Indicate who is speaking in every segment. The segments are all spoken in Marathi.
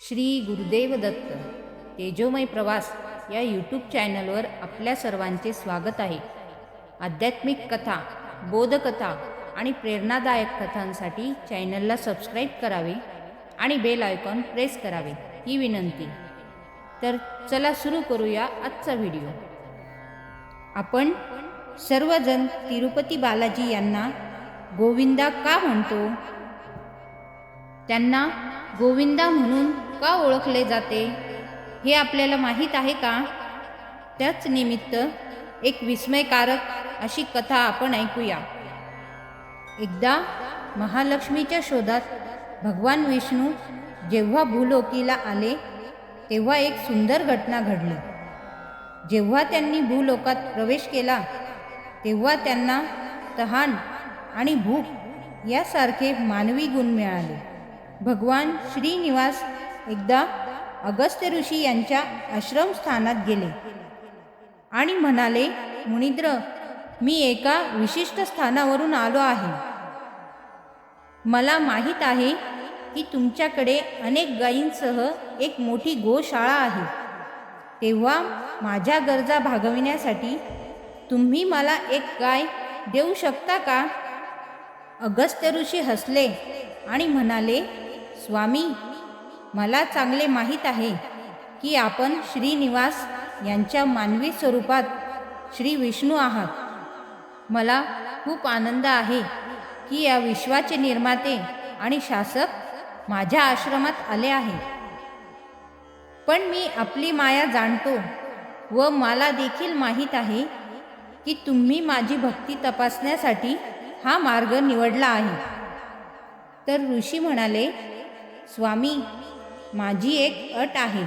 Speaker 1: श्री गुरुदेव दत्त तेजोमय प्रवास या यूट्यूब चॅनलवर आपल्या सर्वांचे स्वागत आहे. आध्यात्मिक कथा बोधकथा आणि प्रेरणादायक कथांसाठी चॅनलला सबस्क्राईब करावे आणि बेल आयकॉन प्रेस करावे ही विनंती. तर चला सुरू करूया आजचा व्हिडिओ आपण सर्वजण तिरुपती बालाजी यांना गोविंदा का म्हणतो? त्यांना गोविंदा म्हणून का ओळखले जाते? हे आपल्याला माहीत आहे का? त्याच निमित्त एक विस्मयकारक अशी कथा आपण ऐकूया. एकदा महालक्ष्मीच्या शोधात भगवान विष्णू जेव्हा भूलोकीला आले तेव्हा एक सुंदर घटना घडली. जेव्हा त्यांनी भूलोकात प्रवेश केला तेव्हा त्यांना तहान आणि भूक यासारखे मानवी गुण मिळाले. भगवान श्रीनिवास एकदा अगस्त्य ऋषी यांच्या आश्रमस्थानात गेले आणि म्हणाले मुनिद्र मी एका विशिष्ट स्थानावरून आलो आहे. मला माहीत आहे की तुमच्याकडे अनेक गायींसह एक मोठी गोशाळा आहे. तेव्हा माझ्या गरजा भागविण्यासाठी तुम्ही मला एक गाय देऊ शकता का? अगस्त्य ऋषी हसले आणि म्हणाले स्वामी मला चांगले माहीत आहे की आपण श्रीनिवास यांच्या मानवी स्वरूपात श्री विष्णू आहात. मला खूप आनंद आहे की या विश्वाचे निर्माते आणि शासक माझ्या आश्रमात आले आहे. पण मी आपली माया जाणतो व मला देखील माहीत आहे की तुम्ही माझी भक्ती तपासण्यासाठी हा मार्ग निवडला आहे. तर ऋषी म्हणाले स्वामी माझी एक अट आहे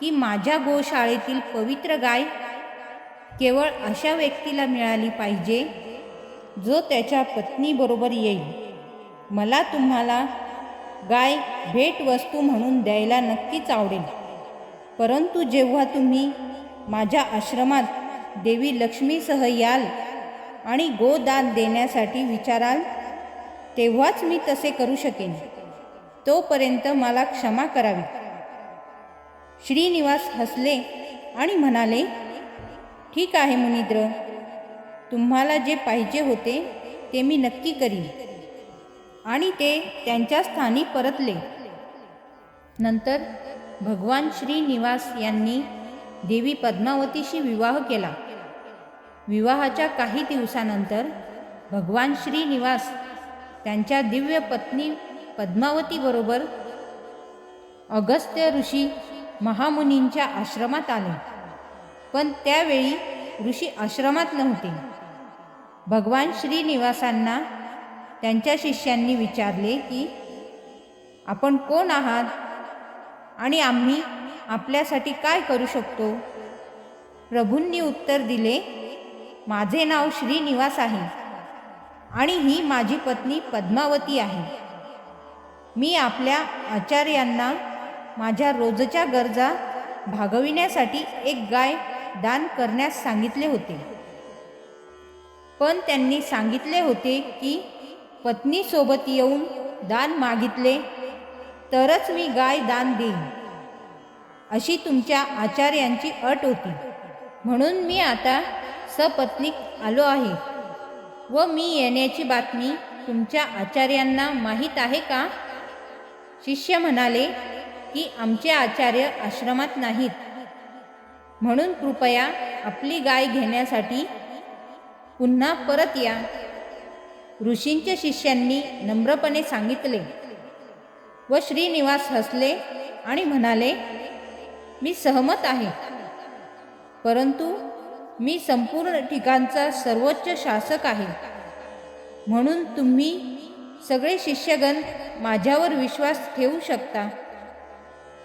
Speaker 1: की माझ्या गोशाळेतील पवित्र गाय केवळ अशा व्यक्तीला मिळाली पाहिजे जो त्याच्या पत्नीबरोबर येईल. मला तुम्हाला गाय भेटवस्तू म्हणून द्यायला नक्कीच आवडेल. परंतु जेव्हा तुम्ही माझ्या आश्रमात देवी लक्ष्मीसह याल आणि गोदान देण्यासाठी विचाराल तेव्हाच मी तसे करू शकेन. तोपर्यंत मला क्षमा करावी. श्रीनिवास हसले आणि म्हणाले ठीक आहे मुनिद्र तुम्हाला जे पाहिजे होते ते मी नक्की करीन. आणि ते त्यांच्या स्थानी परतले. नंतर भगवान श्रीनिवास यांनी देवी पद्मावतीशी विवाह केला. विवाहाच्या काही दिवसानंतर भगवान श्रीनिवास त्यांच्या दिव्य पत्नी पद्मावतीबरोबर अगस्त्य ऋषी महामुनींच्या आश्रमात आले. पण त्यावेळी ऋषी आश्रमात नव्हते. भगवान श्रीनिवासांना त्यांच्या शिष्यांनी विचारले की आपण कोण आहात आणि आम्ही आपल्यासाठी काय करू शकतो? प्रभूंनी उत्तर दिले माझे नाव श्रीनिवास आहे आणि ही माझी पत्नी पद्मावती आहे. मी आपल्या आचार्यांना माझ्या रोजच्या गरजा भागविण्यासाठी एक गाय दान करण्यास सांगितले होते. पण त्यांनी सांगितले होते की पत्नीसोबत येऊन दान मागितले तरच मी गाय दान देईन. अशी तुमच्या आचार्यांची अट होती. म्हणून मी आता सपत्नीक आलो आहे. व मी येण्याची बातमी तुमच्या आचार्यांना माहीत आहे का? शिष्य म्हणाले की आमचे आचार्य आश्रमात नाहीत. म्हणून कृपया आपली गाय घेण्यासाठी पुन्हा परत या. ऋषींच्या शिष्यांनी नम्रपणे सांगितले व श्रीनिवास हसले आणि म्हणाले मी सहमत आहे. परंतु मी संपूर्ण ठिकाणचा सर्वोच्च शासक आहे. म्हणून तुम्ही सगळे शिष्यगण माझ्यावर विश्वास ठेवू शकता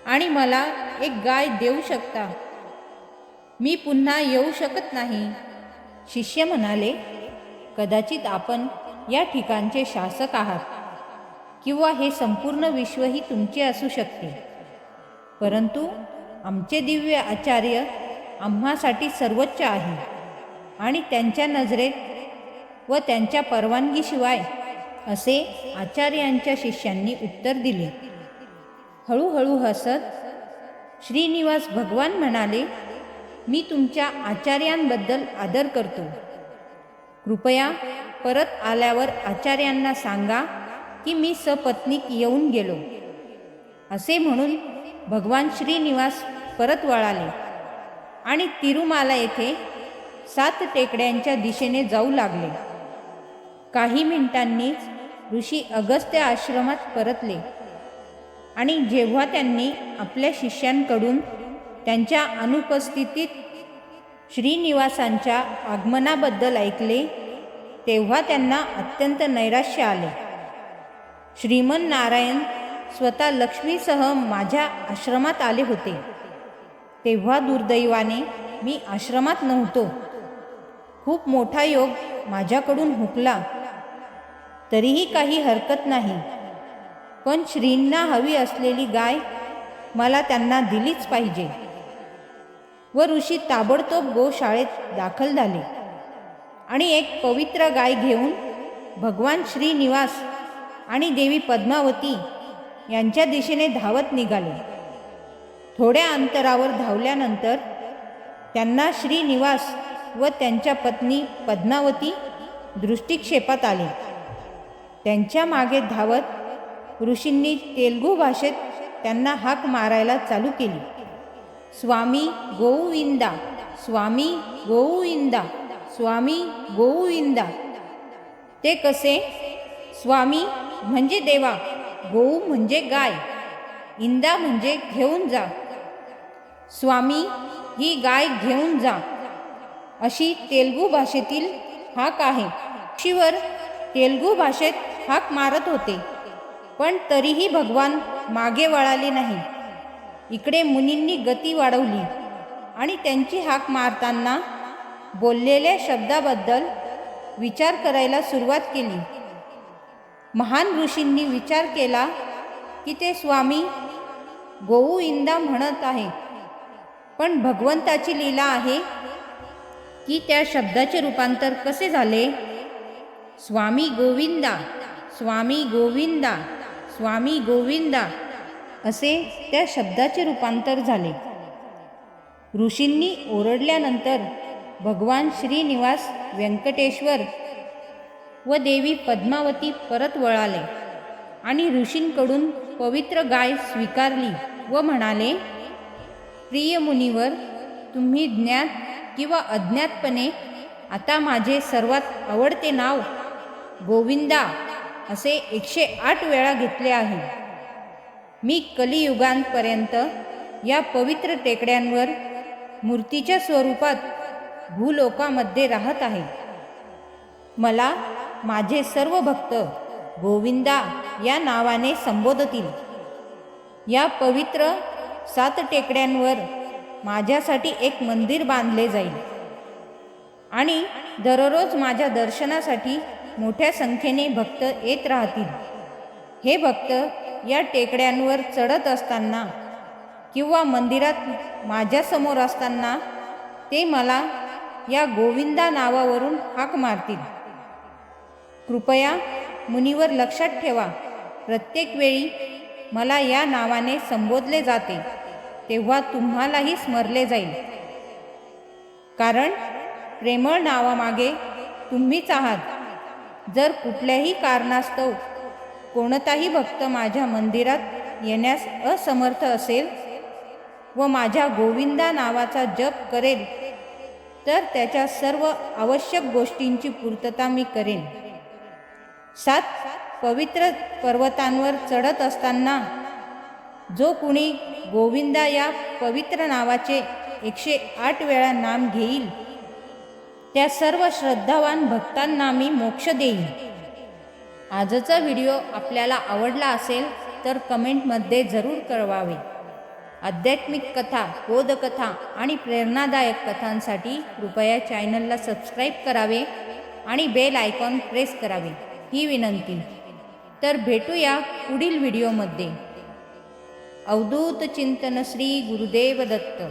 Speaker 1: आणि मला एक गाय देऊ शकता. मी पुन्हा येऊ शकत नाही. शिष्य म्हणाले कदाचित आपण या ठिकाणचे शासक आहात किंवा हे संपूर्ण विश्वही तुमचे असू शकते. परंतु आमचे दिव्य आचार्य आम्हासाठी सर्वोच्च आहे आणि त्यांच्या नजरेत व त्यांच्या परवानगीशिवाय असे आचार्यांच्या शिष्यांनी उत्तर दिले. हळूहळू हसत श्रीनिवास भगवान म्हणाले मी तुमच्या आचार्यांबद्दल आदर करतो. कृपया परत आल्यावर आचार्यांना सांगा की मी सपत्नीक येऊन गेलो. असे म्हणून भगवान श्रीनिवास परत वळाले आणि तिरुमाला येथे सात टेकड्यांच्या दिशेने जाऊ लागले. काही मिनिटांनीच ऋषी अगस्त्य आश्रमात परतले. आणि जेव्हा त्यांनी आपल्या शिष्यांकडून त्यांच्या अनुपस्थितीत श्रीनिवासांच्या आगमनाबद्दल ऐकले तेव्हा त्यांना अत्यंत नैराश्य आले. श्रीमन नारायण स्वतः लक्ष्मीसह माझ्या आश्रमात आले होते. तेव्हा दुर्दैवाने मी आश्रमात नव्हतो. खूप मोठा योग माझ्याकडून हुकला. तरीही काही हरकत नाही. पण श्रींना हवी असलेली गाय मला त्यांना दिलीच पाहिजे. व ऋषी ताबडतोब गोशाळेत दाखल झाले. आणि एक पवित्र गाय घेऊन भगवान श्रीनिवास आणि देवी पद्मावती यांच्या दिशेने धावत निघाले. थोड्या अंतरावर धावल्यानंतर त्यांना श्रीनिवास व त्यांच्या पत्नी पद्मावती दृष्टिक्षेपात आले. त्यांच्या मागे धावत ऋषींनी तेलगू भाषेत त्यांना हाक मारायला चालू केली. स्वामी गोविंदा स्वामी गोविंदा स्वामी गोविंदा. ते कसे? स्वामी म्हणजे देवा गोऊ म्हणजे गाय इंदा म्हणजे घेऊन जा. स्वामी ही गाय घेऊन जा. अशी तेलगू भाषेतील हाक आहे. शिवर तेलगू भाषेत हाक मारत होते. पण तरीही भगवान मागे वळाले नाही. इकडे मुनींनी गती वाढवली आणि त्यांची हाक मारताना बोललेल्या शब्दाबद्दल विचार करायला सुरुवात केली. महान ऋषींनी विचार केला की ते स्वामी गोऊ इंदा म्हणत आहे. पण भगवंताची लीला आहे की त्या शब्दाचे रूपांतर कसे झाले? स्वामी गोविंदा स्वामी गोविंदा स्वामी गोविंदा असे त्या शब्दाचे रूपांतर झाले. ऋषींनी ओरडल्यानंतर भगवान श्रीनिवास व्यंकटेश्वर व देवी पद्मावती परत वळाले आणि ऋषींकडून पवित्र गाय स्वीकारली व म्हणाले प्रिय मुनीवर तुम्ही ज्ञात किंवा अज्ञातपणे आता माझे सर्वात आवडते नाव गोविंदा असे एकशे आठ वेळा घेतले आहे. मी कलियुगांपर्यंत या पवित्र टेकड्यांवर मूर्तीच्या स्वरूपात भूलोकामध्ये राहत आहे. मला माझे सर्व भक्त गोविंदा या नावाने संबोधतील. या पवित्र सात टेकड्यांवर माझ्यासाठी एक मंदिर बांधले जाईल. आणि दररोज माझ्या दर्शनासाठी मोठ्या संख्येने भक्त येत राहतील. हे भक्त या टेकड्यांवर चढत असताना किंवा मंदिरात माझ्यासमोर असताना ते मला या गोविंदा नावावरून हाक मारतील. कृपया मुनीवर लक्षात ठेवा. प्रत्येक वेळी मला या नावाने संबोधले जाते तेव्हा तुम्हालाही स्मरले जाईल. कारण प्रेमळ नावामागे तुम्हीच आहात. जर कुठल्याही कारणास्तव कोणताही भक्त माझ्या मंदिरात येण्यास असमर्थ असेल व माझ्या गोविंदा नावाचा जप करेल तर त्याच्या सर्व आवश्यक गोष्टींची पूर्तता मी करेन. सात पवित्र पर्वतांवर चढत असताना जो कुणी गोविंदा या पवित्र नावाचे एकशे आठ वेळा नाम घेईल त्या सर्व श्रद्धावान भक्तांना मी मोक्ष देईन. आजचा व्हिडिओ आपल्याला आवडला असेल तर कमेंटमध्ये जरूर कळवावे. आध्यात्मिक कथा बोधकथा आणि प्रेरणादायक कथांसाठी कृपया चॅनलला सबस्क्राईब करावे आणि बेल आयकॉन प्रेस करावे ही विनंती. तर भेटूया पुढील व्हिडिओमध्ये. अवधूत चिंतन श्री गुरुदेव दत्त.